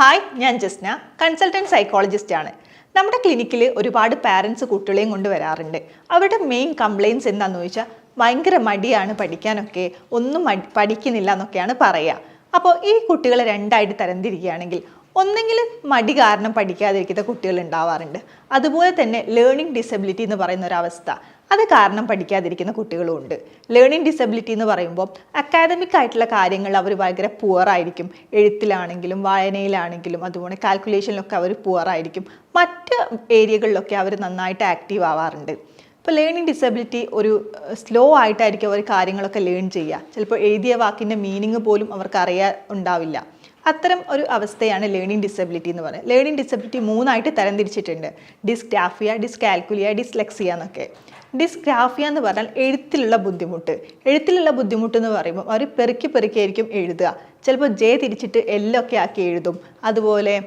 Hi ഞാൻ Jasna consultant psychologist ആണ്. നമ്മുടെ ക്ലിനിക്കിൽ ഒരുപാട് പാരൻസ് കുട്ടികളെയും കൊണ്ട് വരാറുണ്ട്. അവരുടെ മെയിൻ കംപ്ലയിൻസ് എന്താണെന്ന് ചോദിച്ചാൽ ഭയങ്കര മടിയാണ് പഠിക്കാനൊക്കെ ഒന്നും പഠിക്കുന്നില്ല എന്നൊക്കെയാണ് പറയുക അപ്പോൾ ഈ കുട്ടികളെ രണ്ടായിട്ട് തരംതിരിക്കുകയാണെങ്കിൽ ഒന്നെങ്കിൽ മടി കാരണം പഠിക്കാതിരിക്കുന്ന കുട്ടികൾ ഉണ്ടാവാറുണ്ട്. അതുപോലെ തന്നെ ലേണിംഗ് ഡിസബിലിറ്റി എന്ന് പറയുന്ന ഒരു അവസ്ഥ. അത് കാരണം പഠിക്കാതിരിക്കുന്ന കുട്ടികളും ഉണ്ട്. ലേണിംഗ് ഡിസബിലിറ്റി എന്ന് പറയുമ്പോൾ അക്കാദമിക് ആയിട്ടുള്ള കാര്യങ്ങൾ അവർ ഭയങ്കര പുവറായിരിക്കും എഴുത്തിലാണെങ്കിലും വായനയിലാണെങ്കിലും അതുപോലെ കാൽക്കുലേഷനിലൊക്കെ അവർ പുവറായിരിക്കും മറ്റ് ഏരിയകളിലൊക്കെ അവർ നന്നായിട്ട് ആക്റ്റീവ് ആവാറുണ്ട്. ഇപ്പോൾ ലേണിംഗ് ഡിസബിലിറ്റി ഒരു സ്ലോ ആയിട്ടായിരിക്കും അവർ കാര്യങ്ങളൊക്കെ ലേൺ ചെയ്യുക. ചിലപ്പോൾ എഴുതിയ വാക്കിന്റെ മീനിങ് പോലും അവർക്ക് അറിയാൻ ഉണ്ടാവില്ല. അത്തരം ഒരു അവസ്ഥയാണ് ലേണിംഗ് ഡിസബിലിറ്റി എന്ന് പറയുന്നത്. ലേണിംഗ് ഡിസബിലിറ്റി മൂന്നായിട്ട് തരംതിരിച്ചിട്ടുണ്ട്. ഡിസ്ഗ്രാഫിയ ഡിസ്കാൽക്കുലിയ ഡിസ്ലെക്സിയ എന്നൊക്കെ. ഡിസ്ഗ്രാഫിയ എന്ന് പറഞ്ഞാൽ എഴുത്തിലുള്ള ബുദ്ധിമുട്ട്. എഴുത്തിലുള്ള ബുദ്ധിമുട്ട് എന്ന് പറയുമ്പോൾ അവർ പെറുക്കി പെറുക്കിയായിരിക്കും എഴുതുക. ചിലപ്പോൾ ജെ തിരിച്ചിട്ട് എല്ലൊക്കെ ആക്കി എഴുതും. അതുപോലെ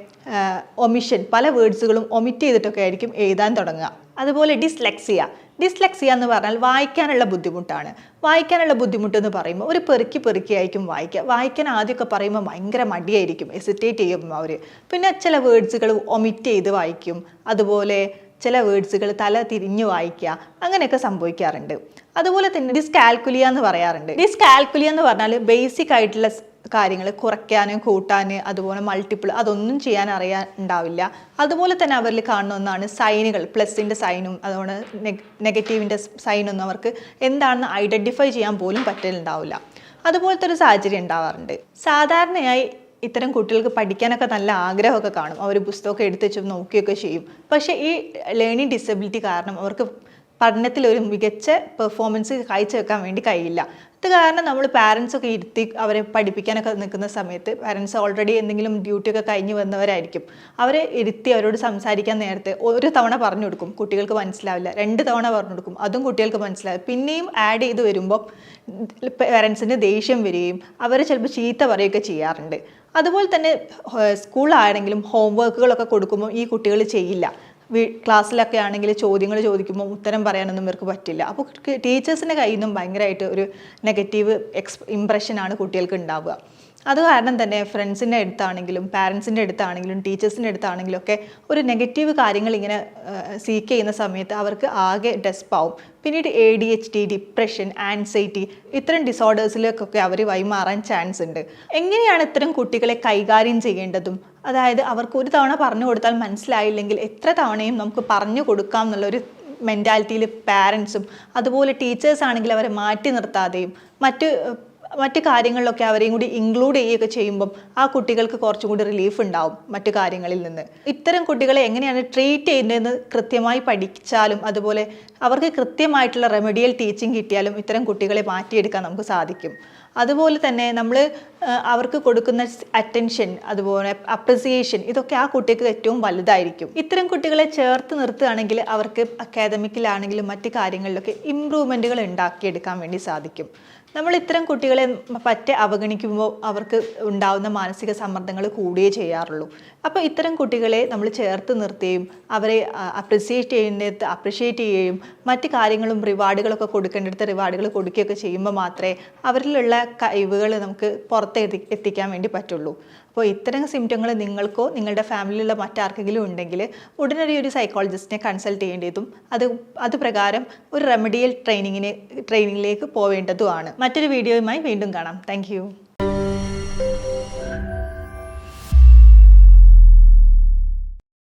ഒമിഷൻ പല വേർഡ്സുകളും ഒമിറ്റ് ചെയ്തിട്ടൊക്കെ ആയിരിക്കും എഴുതാൻ തുടങ്ങുക. അതുപോലെ ഡിസ്ലെക്സിയ ഡിസ്ലെക്സിയ എന്ന് പറഞ്ഞാൽ വായിക്കാനുള്ള ബുദ്ധിമുട്ടാണ്. വായിക്കാനുള്ള ബുദ്ധിമുട്ട് എന്ന് പറയുമ്പോൾ ഒരു പെറുക്കി പെറുക്കി ആയിരിക്കും വായിക്കുക. വായിക്കാൻ ആദ്യമൊക്കെ പറയുമ്പോൾ ഭയങ്കര മടിയായിരിക്കും. എസിറ്റേറ്റ് ചെയ്യും അവർ പിന്നെ ചില വേർഡ്സുകൾ ഒമിറ്റ് ചെയ്ത് വായിക്കും. അതുപോലെ ചില വേർഡ്സുകൾ തല തിരിഞ്ഞു വായിക്കുക അങ്ങനെയൊക്കെ സംഭവിക്കാറുണ്ട്. അതുപോലെ തന്നെ ഡിസ്കാൽക്കുലിയ എന്ന് പറയാറുണ്ട്. ഡിസ്കാൽക്കുലിയ എന്ന് പറഞ്ഞാൽ ബേസിക് ആയിട്ടുള്ള കാര്യങ്ങൾ കുറയ്ക്കാനും കൂട്ടാൻ അതുപോലെ മൾട്ടിപ്പിൾ അതൊന്നും ചെയ്യാൻ അറിയാൻ ഉണ്ടാവില്ല. അതുപോലെ തന്നെ അവരിൽ കാണുന്ന ഒന്നാണ് സൈനുകൾ പ്ലസിന്റെ സൈനും അതുപോലെ നെഗറ്റീവിന്റെ സൈനൊന്നും അവർക്ക് എന്താണെന്ന് ഐഡന്റിഫൈ ചെയ്യാൻ പോലും പറ്റലുണ്ടാവില്ല. അതുപോലത്തെ ഒരു സാഹചര്യം ഉണ്ടാവാറുണ്ട്. സാധാരണയായി ഇത്തരം കുട്ടികൾക്ക് പഠിക്കാനൊക്കെ നല്ല ആഗ്രഹമൊക്കെ കാണും. അവർ പുസ്തകമൊക്കെ എടുത്തു വെച്ച് നോക്കുകയൊക്കെ ചെയ്യും. പക്ഷേ ഈ ലേണിംഗ് ഡിസബിലിറ്റി കാരണം അവർക്ക് പഠനത്തിൽ ഒരു മികച്ച പെർഫോമൻസ് കാഴ്ചവെക്കാൻ വേണ്ടി കഴിയില്ല. ഇത് കാരണം നമ്മൾ പാരൻസ് ഒക്കെ ഇരുത്തി അവരെ പഠിപ്പിക്കാനൊക്കെ നിൽക്കുന്ന സമയത്ത് പാരൻസ് ഓൾറെഡി എന്തെങ്കിലും ഡ്യൂട്ടിയൊക്കെ കഴിഞ്ഞ് വന്നവരായിരിക്കും. അവരെ ഇരുത്തി അവരോട് സംസാരിക്കാൻ നേരത്തെ ഒരു തവണ പറഞ്ഞു കൊടുക്കും. കുട്ടികൾക്ക് മനസ്സിലാവില്ല. രണ്ട് തവണ പറഞ്ഞു കൊടുക്കും. അതും കുട്ടികൾക്ക് മനസ്സിലാവില്ല. പിന്നെയും ആഡ് ചെയ്ത് വരുമ്പോൾ പാരൻസിന് ദേഷ്യം വരികയും അവരെ ചിലപ്പോൾ ചീത്ത പറയുകയൊക്കെ ചെയ്യാറുണ്ട്. അതുപോലെ തന്നെ സ്കൂളാണെങ്കിലും ഹോംവർക്കുകളൊക്കെ കൊടുക്കുമ്പോൾ ഈ കുട്ടികൾ ചെയ്യില്ല. ക്ലാസ്സിലൊക്കെ ആണെങ്കിൽ ചോദ്യങ്ങൾ ചോദിക്കുമ്പോൾ ഉത്തരം പറയാനൊന്നും ഇവർക്ക് പറ്റില്ല. അപ്പോൾ ടീച്ചേഴ്സിന്റെ കയ്യിൽ നിന്നും ഭയങ്കരമായിട്ട് ഒരു നെഗറ്റീവ് എക്സ് ഇമ്പ്രഷനാണ് കുട്ടികൾക്ക് ഉണ്ടാവുക. അത് കാരണം തന്നെ ഫ്രണ്ട്സിന്റെ അടുത്താണെങ്കിലും പാരൻസിന്റെ അടുത്താണെങ്കിലും ടീച്ചേഴ്സിന്റെ അടുത്താണെങ്കിലും ഒക്കെ ഒരു നെഗറ്റീവ് കാര്യങ്ങൾ ഇങ്ങനെ സീക്ക് ചെയ്യുന്ന സമയത്ത് അവർക്ക് ആകെ ഡെസ്പാവും പിന്നീട് A D H D depression anxiety ഇത്തരം ഡിസോർഡേഴ്സിലേക്കൊക്കെ അവർ വൈമാറാൻ ചാൻസ് ഉണ്ട്. എങ്ങനെയാണ് ഇത്തരം കുട്ടികളെ കൈകാര്യം ചെയ്യേണ്ടതും? അതായത് അവർക്ക് ഒരു തവണ പറഞ്ഞു കൊടുത്താൽ മനസ്സിലായില്ലെങ്കിൽ എത്ര തവണയും നമുക്ക് പറഞ്ഞു കൊടുക്കാം എന്നുള്ളൊരു മെന്റാലിറ്റിയിൽ പാരൻസും അതുപോലെ ടീച്ചേഴ്സ് ആണെങ്കിൽ അവരെ മാറ്റി നിർത്താതെയും മറ്റ് മറ്റ് കാര്യങ്ങളിലൊക്കെ അവരെയും കൂടി ഇൻക്ലൂഡ് ചെയ്യുകയൊക്കെ ചെയ്യുമ്പം ആ കുട്ടികൾക്ക് കുറച്ചും കൂടി റിലീഫ് ഉണ്ടാവും മറ്റു കാര്യങ്ങളിൽ നിന്ന്. ഇത്തരം കുട്ടികളെ എങ്ങനെയാണ് ട്രീറ്റ് ചെയ്യുന്നതെന്ന് കൃത്യമായി പഠിച്ചാലും അതുപോലെ അവർക്ക് കൃത്യമായിട്ടുള്ള റെമഡിയൽ ടീച്ചിങ് കിട്ടിയാലും ഇത്തരം കുട്ടികളെ മാറ്റിയെടുക്കാൻ നമുക്ക് സാധിക്കും. അതുപോലെ തന്നെ നമ്മൾ അവർക്ക് കൊടുക്കുന്ന അറ്റൻഷൻ അതുപോലെ അപ്രിസിയേഷൻ ഇതൊക്കെ ആ കുട്ടിക്ക് ഏറ്റവും വലുതായിരിക്കും. ഇത്തരം കുട്ടികളെ ചേർത്ത് നിർത്തുകയാണെങ്കിൽ അവർക്ക് അക്കാദമിക്കിലാണെങ്കിലും മറ്റ് കാര്യങ്ങളിലൊക്കെ ഇമ്പ്രൂവ്മെന്റുകൾ ഉണ്ടാക്കിയെടുക്കാൻ വേണ്ടി സാധിക്കും. നമ്മൾ ഇത്തരം കുട്ടികളെ പറ്റെ അവഗണിക്കുമ്പോൾ അവർക്ക് ഉണ്ടാവുന്ന മാനസിക സമ്മർദ്ദങ്ങൾ കൂടിയേ ചെയ്യാറുള്ളൂ. അപ്പോൾ ഇത്തരം കുട്ടികളെ നമ്മൾ ചേർത്ത് നിർത്തുകയും അവരെ അപ്രിസിയേറ്റ് ചെയ്യുന്നിടത്ത് അപ്രിഷിയേറ്റ് ചെയ്യുകയും മറ്റ് കാര്യങ്ങളും റിവാർഡുകളൊക്കെ കൊടുക്കേണ്ടിടത്ത് റിവാർഡുകൾ കൊടുക്കുകയൊക്കെ ചെയ്യുമ്പോൾ മാത്രമേ അവരിലുള്ള കഴിവുകൾ നമുക്ക് പുറത്ത് എത്തി എത്തിക്കാൻ വേണ്ടി പറ്റുള്ളൂ. അപ്പോൾ ഇത്തരം സിംറ്റങ്ങൾ നിങ്ങൾക്കോ നിങ്ങളുടെ ഫാമിലിയിലുള്ള മറ്റാർക്കെങ്കിലും ഉണ്ടെങ്കിൽ ഉടനടി ഒരു സൈക്കോളജിസ്റ്റിനെ കൺസൾട്ട് ചെയ്യേണ്ടതും അത് അത് പ്രകാരം ഒരു റെമഡിയൽ ട്രെയിനിങ്ങിന് ട്രെയിനിങ്ങിലേക്ക് പോവേണ്ടതുമാണ്. മറ്റൊരു വീഡിയോയുമായി വീണ്ടും കാണാം. താങ്ക്